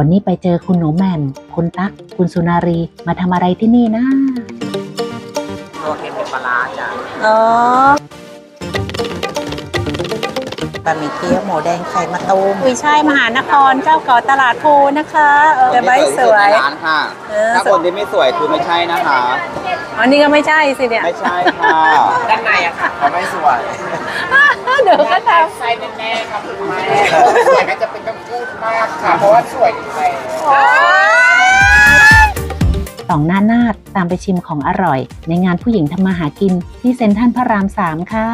วันนี้ไปเจอคุณหนูแหม่มคุณตั๊ก คุณสุนารี มาทำอะไรที่นี่นะ ตัวเค็มเป็นปลาร้าจ้ะอ๋อบะหมี่เกี๊ยวหมูแดงไข่มะตูมกุยช่ายมหานครเจ้าเก่าตลาดภูนะคะเออใบสวยในร้านค่ะ เออ ถ้าคนที่ไม่สวยคือไม่ใช่นะคะ อันนี้ก็ไม่ใช่สิเนี่ย ไม่ใช่ค่ะ ด้านในอะค่ะ เขาไม่สวย เดี๋ยวก็ทใช่แน่ๆครับคุณแม่ สวยน่าจะเป็นต้อง พูดมากค่ะ เพราะว่าสวยจริงสองหน้านาดตามไปชิมของอร่อย ในงานผู้หญิงทำมาหากินที่เซ็นทรัลพระราม 3 ค่ะ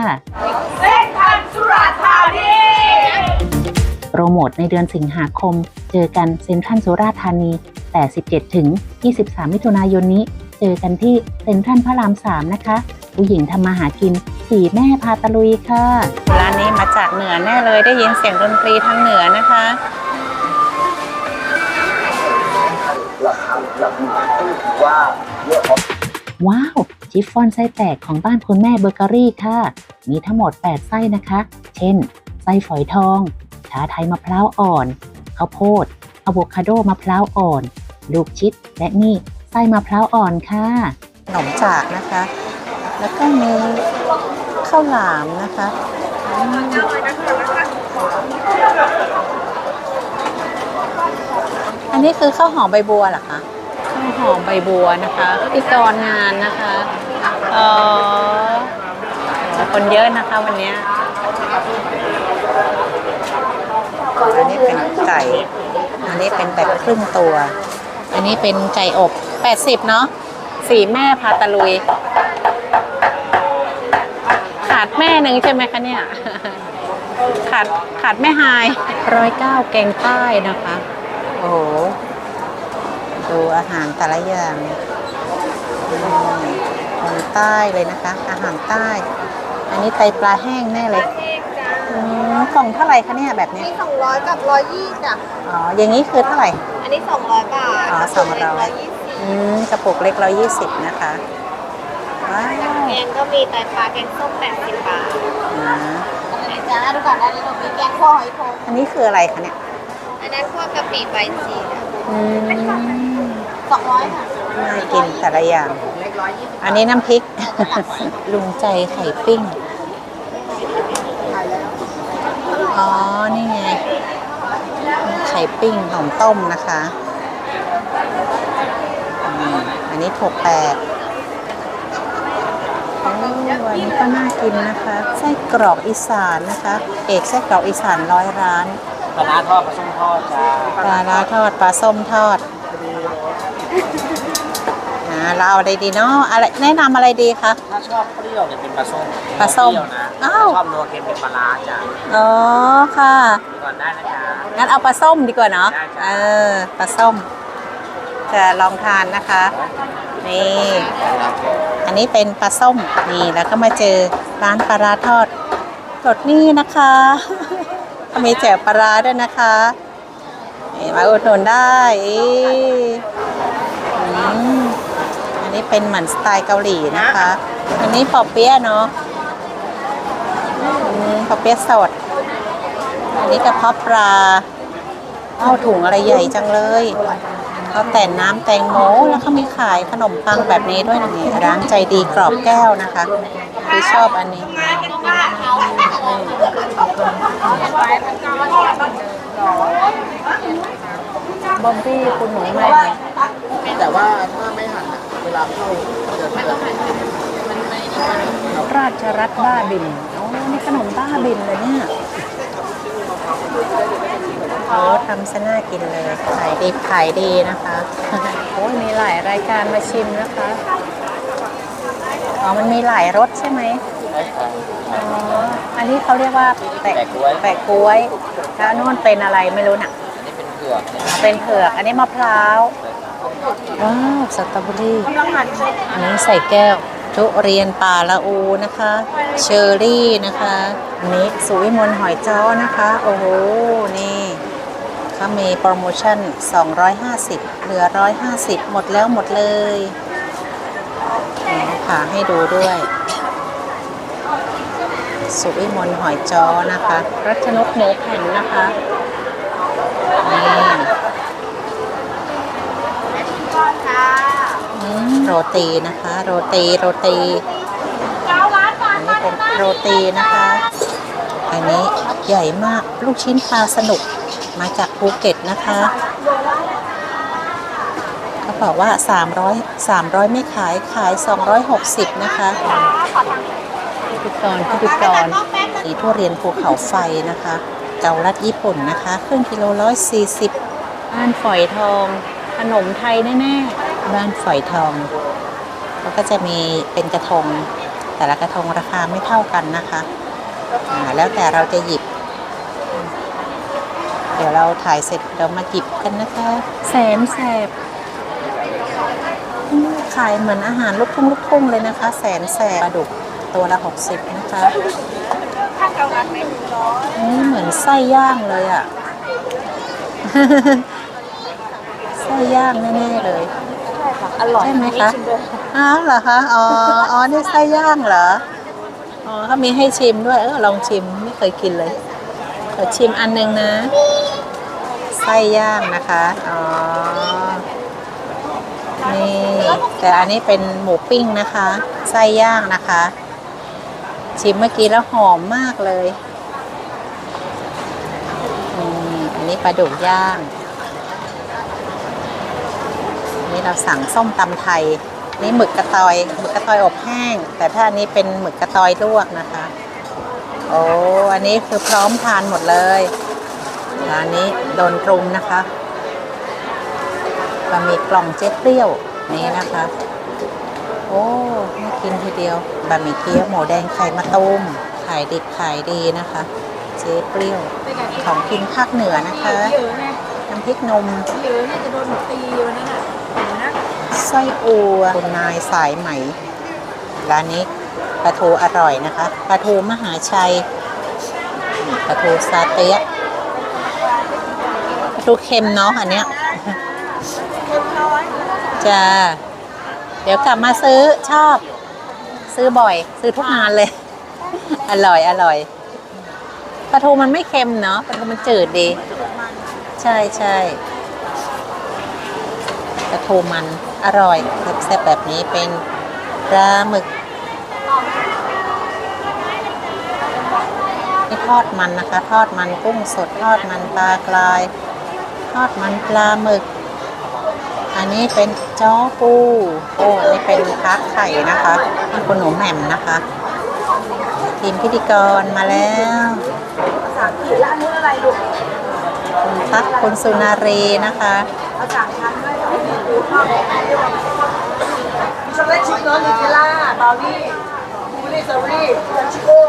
โปรโมทในเดือนสิงหาคม เจอกันเซ็นทรัลสุราษฎร์ธานี แต่ 17 ถึง 23 มิถุนายนนี้ เจอกันที่เซ็นทรัลพระราม 3 นะคะ ผู้หญิงทำมาหากินสี่แม่พาตะลุยค่ะำร้านนี้มาจากเหนือแน่เลยได้ยินเสียงดนตรีทางเหนือนะคะ ว้าว ชิฟฟ่อนไส้แตกของบ้านคุณแม่เบเกอรี่ค่ะ มีทั้งหมด 8 ไส้นะคะ เช่น ไส้ฝอยทอง ชาไทยมะพร้าวอ่อน ข้าวโพดอะโวคาโดมะพร้าวอ่อน ลูกชิด และนี่ไส้มะพร้าวอ่อนค่ะขนมจากนะคะ แล้วก็มีข้าวหลามนะคะอันนี้คือข้าวหอมใบบัวเหรอคะ หอมใบบัวนะคะพิธีกรงานนะคะเออคนเยอะนะคะวันเนี้ยอันนี้เป็นไก่ อันนี้เป็นแบบครึ่งตัว อันนี้เป็นไก่อบ 80 เนาะสีแม่พาตะลุย ขาดแม่หนึ่งใช่ไหมคะเนี่ย ขาดขาดแม่หายร้อยเก้าแกงใต้นะคะ โอ้โห ดูอาหารแต่ละอย่างอืมคนใต้เลยนะคะ อาหารใต้ อันนี้ไตปลาแห้งแน่เลยอืมกล่องเท่าไหร่คะเนี่ยแบบเนี้ยมีสองร้อยกับร้อยยี่จ้ะอ๋ออย่างนี้คือเท่าไหร่ อันนี้สองร้อยบาทอ๋อ200ร้อยยี่สิบอืมกระปุกเล็กร้อยยี่สิบนะคะว้าวแกงก็มีไตปลาแกงส้มแปดสิบบาทอ่าไหนจ้าดูก่อนอันนี้เรามีแกงข้อหอยโขงอันนี้คืออะไรคะเนี่ย อันนั้นข้อกะปิใบจีนอืม สองร้อยค่ะน่ากินแต่ละอย่าง อันนี้น้ำพริก ลุงใจไข่ปิ้ง อ๋อ นี่ไง ไข่ปิ้งหอมต้มนะคะอืมอันนี้ถั่วแปดโอ้อันนี้ก็น่ากินนะคะ ไส้กรอกอีสานนะคะ เอกไส้กรอกอีสานร้อยร้าน ปลาร้าทอดปลาส้มทอดจ้าปลาร้าทอดปลาส้มทอดอ่า เราเอาอะไรดีเนาะอะไรแนะนำอะไรดีคะ ถ้าชอบเปรี้ยวเนี่ยเป็นปลาส้มปลาส้มเปรี้ยวนะอ้าว ชอบนัวเค็มเป็นปลาร้าจ้ะอ๋อค่ะ ดูก่อนได้นะจ๊ะ งั้นเอาปลาส้มดีกว่าเนาะ ได้จ้ะ เออ ปลาส้ม จะลองทานนะคะ นี่ อันนี้เป็นปลาส้ม นี่ แล้วก็มาเจอร้านปลาร้าทอดรสนี่นะคะ มีแจ่วปลาร้าด้วยนะคะนี่มาอุดหนุนได้อีอืมอั นนี้เป็นเหมือนสไตล์เกาหลีนะคะ อันนี้ปอเปี๊ยะเนาะอืมปอเปี๊ยะสด อันนี้กระเพาะปลาเอาถุงอะไรใหญ่จังเลยเขาแต่น้ำแตงโมแล้วเขามีขายขนมปังแบบนี้ด้วยนะนี่ร้านใจดีกรอบแก้วนะคะคือชอบอันนี้บอมบี้คุณหนูแม่แต่ว่าถ้าไม่หั่นอะเว ลาเข้าจะไม่ต้องหั่นราชรัฐบ้าบินโอ้นี่ขนมบ้าบินเลยเนี่ยโอ้ทำซะน่ากินเลย ขายดีขายดีนะคะ โอ้ยมีหลายรายการมาชิมนะคะ อ๋อ มันมีหลายรสใช่ไหมได้ค่ะอ๋อ อันนี้เขาเรียกว่าแปะแปะก๊วยแปะกล้วยแล้วนู่นเป็นอะไรไม่รู้น่ะ อันนี้เป็นเผือกเนี่ยอ๋อเป็นเผือก อันนี้มะพร้าว ว้าวสตรอเบอรี่อันนี้ใส่แก้ว ทุเรียนป่าละอูนะคะ เชอร์รี่นะคะอันนี้สุวิมลหอยจ้อนะคะ โอ้โห นี่เขามีโปรโมชั่น 250 เหลือ 150 หมดแล้วหมดเลยนี่ผ่าให้ดูด้วย สุวิมลหอยจ้อนะคะ รัชนกหมูแผ่นนะคะนี่ จ้า อืม โรตีนะคะ โรตีโรตีเก้าล้านบาอัทนนี้เป็นโรตีนะคะ อันนี้ใหญ่มากลูกชิ้นปลาสนุกมาจากภูเก็ตนะคะเขาบอกว่า 300 300 ไม่ขายขาย 260 นะคะพิธีกรพิธีกรสีทุเรียนภูเขาไฟนะคะเกาลัดญี่ปุ่นนะคะ ครึ่งกิโลร้อยสี่สิบบ้านฝอยทอง ขนมไทยแน่ๆ บ้านฝอยทอง แล้วก็จะมีเป็นกระทง แต่ละกระทงราคาไม่เท่ากันนะคะอ่าแล้วแต่เราจะหยิบ เดี๋ยวเราถ่ายเสร็จเรามาหยิบกันนะคะแสนแสบอืมขายเหมือนอาหารลูกทุ่งลูกทุ่งเลยนะคะ แสนแสบปลาดุกตัวละ 60 นะคะถ้าเก้าล้านไม่ถึงร้อยนี่เหมือนไส้ย่างเลยอะ ไส้ย่างแน่ๆเลยอร่อยใช่ไหมคะอ้าวเหรอคะอ๋ออ๋อนี่ไส้ย่างเหรออ๋อเขามีให้ชิมด้วยเออลองชิมไม่เคยกินเลยขอชิมอันหนึงนะไส้ย่างนะคะอ๋อนี่แต่อันนี้เป็นหมูปิ้งนะคะไส้ย่างนะคะ ชิมเมื่อกี้แล้วหอมมากเลยอืมอันนี้ปลาดุกย่าง นี่เราสั่งส้มตำไทย นี่หมึกกระตอยหมึกกระตอยอบแห้ง แต่ถ้าอันนี้เป็นหมึกกระตอยลวกนะคะ โอ้อันนี้คือพร้อมทานหมดเลยร้านนี้โดนปรุงนะคะบะหมี่กล่องเจ๊เปรี้ยวนี่นะคะ โอ้น่ากินทีเดียวบะหมี่เกี๊ยวหมูแดงไข่มะตูมขายดิบขายดีนะคะ เจ๊เปรี้ยวของกินภาคเหนือนะคะเยอะแน่น้ำพริกนมเยอะน่าจะโดนตีวันนั้นอะเห็นนะ ไส้อัวคุณนายสายไหม ร้านนี้ปลาทูอร่อยนะคะปลาทูมหาชัยปลาทูซาเตะปลาทูเค็มเนาะอันเนี้ยจะเดี๋ยวกลับมาซื้อชอบ ซื้อบ่อย ซื้อทุกงานเลย อร่อยอร่อยปลาทูมันไม่เค็มเนาะปลาทูมันจืดดี ใช่ใช่ปลาทูมัน อร่อยแซ่บๆแบบนี้เป็นปลาหมึกนี่ทอดมันนะคะ ทอดมันกุ้งสดทอดมันปลากราย ทอดมันปลาหมึก อันนี้เป็นจ้อปูโอ้อันนี้เป็นพักไข่นะคะนี่คุณหนูแหม่มนะคะทีมพิธีกรมาแล้วคุณพักคุณสุนารีนะคะช็ อกโกแลตชิพเนอร์นูเทลล่าบราวนี่บลูเบอร์รี่สตรอเบอรี่ชิโก้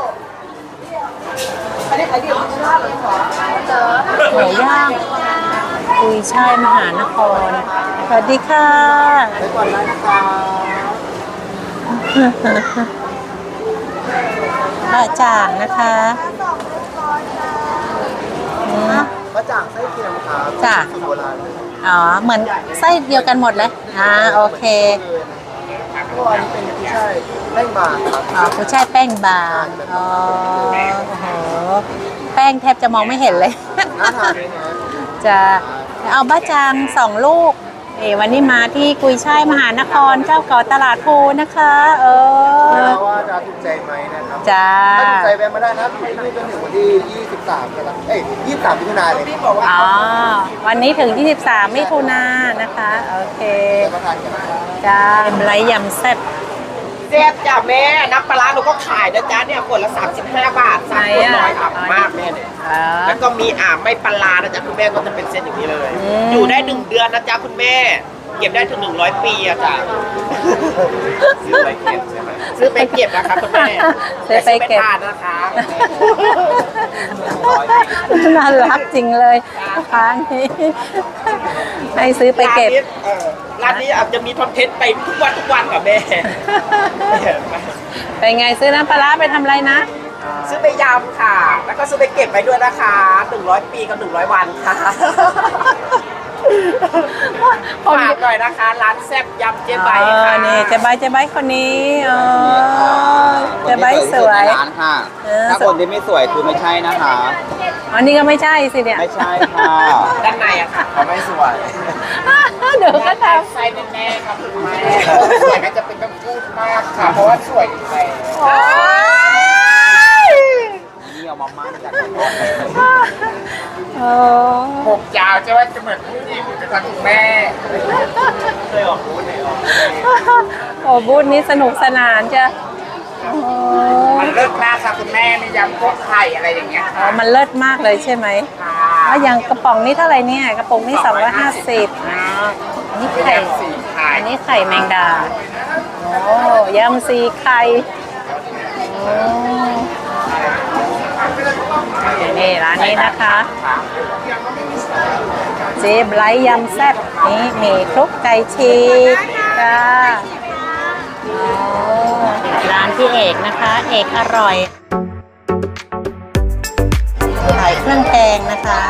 อันนี้ขายดีของคุณภาพเหรอคุณหมอเจอหมูย่างกุยช่ายมหานคร สวัสดีค่ะ ไปก่อนนะคะบะจ่างนะคะอืม กระจ่างไส้เค็มครับจ้ะ สูตรโบราณเลย อ๋อ เหมือนไส้เดียวกันหมดเลย อ่า โอเคก็อันนี้เป็นผู้ชายแป้งบางครับอ๋อกุยช่ายแป้งบางอ๋อโอ้โห แป้งแทบจะมองไม่เห็นเลย น่าทานไหมฮะจะเอาบะจางสองลูก เอวันนี้มาที่กุยช่ายมหานครเจ้าเก่าตลาดภูนะคะ เออไม่รู้ว่าจะถูกใจไหมนะครับจ้าถ้าถูกใจแวะมาได้นะครับอยู่ที่นี่จนถึงวันที่ 23กันแล้วเอ้ย23มิถุนายนเลยพี่บอกว่าอ๋อวันนี้ถึง 23มิถุนายนนะคะ โอเคมาทานกันนะครับจ้าเป็นไรยำแซ่บ เสียบจ้ะแม่น้ำปลาร้าหนูก็ขายนะจ๊ะเนี่ยขวดละ 35 บาทสามขวดน้อยอะมากแม่เนี่ยอ๋อแล้วก็มีอ่าไม่ปลาร้านะจ๊ะคุณแม่ก็จะเป็นเส้นอย่างนี้เลยอืมอยู่ได้หนึ่งเดือนนะจ๊ะคุณแม่ เก็บได้ถึง 100 ปีอะจ้ะซื้อไปเก็บใช่ไหมซื้อไปเก็บนะคะคุณแม่ซื้อไปเก็บ แต่ซื้อไปทานนะคะน่ารักจริงเลยค้างนี้ให้ซื้อไปเก็บ ร้านนี้ออ ร้านนี้อาจจะมีคอนเทนต์ไปทุกวันทุกวันกับแม่เป็นไงซื้อน้ำปลาร้าไปทำอะไรนะ ซื้อไปยำค่ะ แล้วก็ซื้อไปเก็บไว้ด้วยนะคะ100 ปีกับ100 วันค่ะ ฝากหน่อยนะคะ ร้านแซ่บยำเจ๊ใบเอค่ะอนี่เจ๊ใบเจ๊ใบคนนี้เออเจ๊ใบสวยคนที่สที่สุดในร้านค่ะเออถ้าคนที่ไม่สวยคือไม่ใช่นะคะอันนี้ก็ไม่ใช่สิเนี่ย ไม่ใช่ค่ะด้านในอะค่ะเขาไม่สวยเดี๋ยวก็ทไซส์แน่ๆครับคุณแม่สวยน่าจะเป็นต้องพูดมากค่ะ เพราะว่าสวยจริงนี่เอามามั่นจากำโอ้ๆผมยาวจะว่าจะเหมือน ผู้หญิงจะทำคุณแม่ เคยออกบูธไหนออกโอ้บูธนี้สนุกสนานจ้ะโอ้มันเลิศมากค่ะคุณแม่มียำพวกไข่อะไรอย่างเงี้ยอ๋อมันเลิศมากเลยใช่ไหมค่ะแล้วอย่างกระป๋องนี้เท่าไหร่เนี่ย กระป๋องนี้250อันนี้ไข่ ยำสี่ไข่อันนี้ไข่แมงดา โอ้ยำซีไข่โอ้นี่ร้านนี้นะคะ เจ๊ไบรท์ยำแซ่บนี่มีคลุกไก่ชีสจ้าร้านพี่เอกนะคะ เอกอร่อยขายเครื่องแกงนะคะ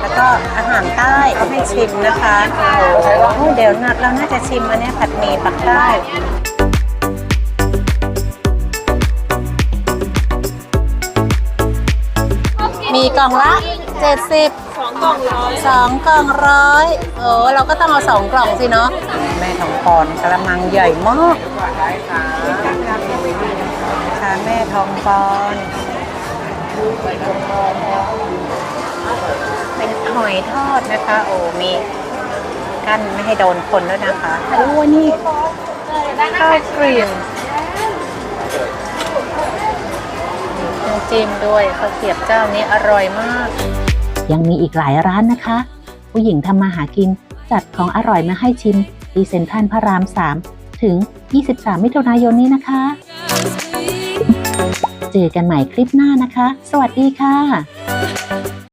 แล้วก็อาหารใต้ก็ให้ชิมนะคะโอ้โหเดี๋ยวนัดเราน่าจะชิมอันเนี้ยผัดหมี่ปักใต้มีกล่องละ 70สอง กล่องร้อยสองกล่องร้อยโอ้เราก็ต้องเอาสองกล่องสิเนาะแม่ทองพรกระมังใหญ่มากค่ะแม่ทองพรเป็นหอยทอดนะคะ โอ้มีกั้นไม่ให้โดนคนแล้วยนะคะโอ้นี่ข้าวเกรียมน้ำจิ้มด้วยข้าวเกรียบเจ้านี้อร่อยมาก ยังมีอีกหลายร้านนะคะ ผู้หญิงทำมาหากินจัดของอร่อยมาให้ชิมที่เซ็นทรัลพระราม 3 ถึง 23 มิถุนายนนี้นะคะ เจอกันใหม่คลิปหน้านะคะ สวัสดีค่ะ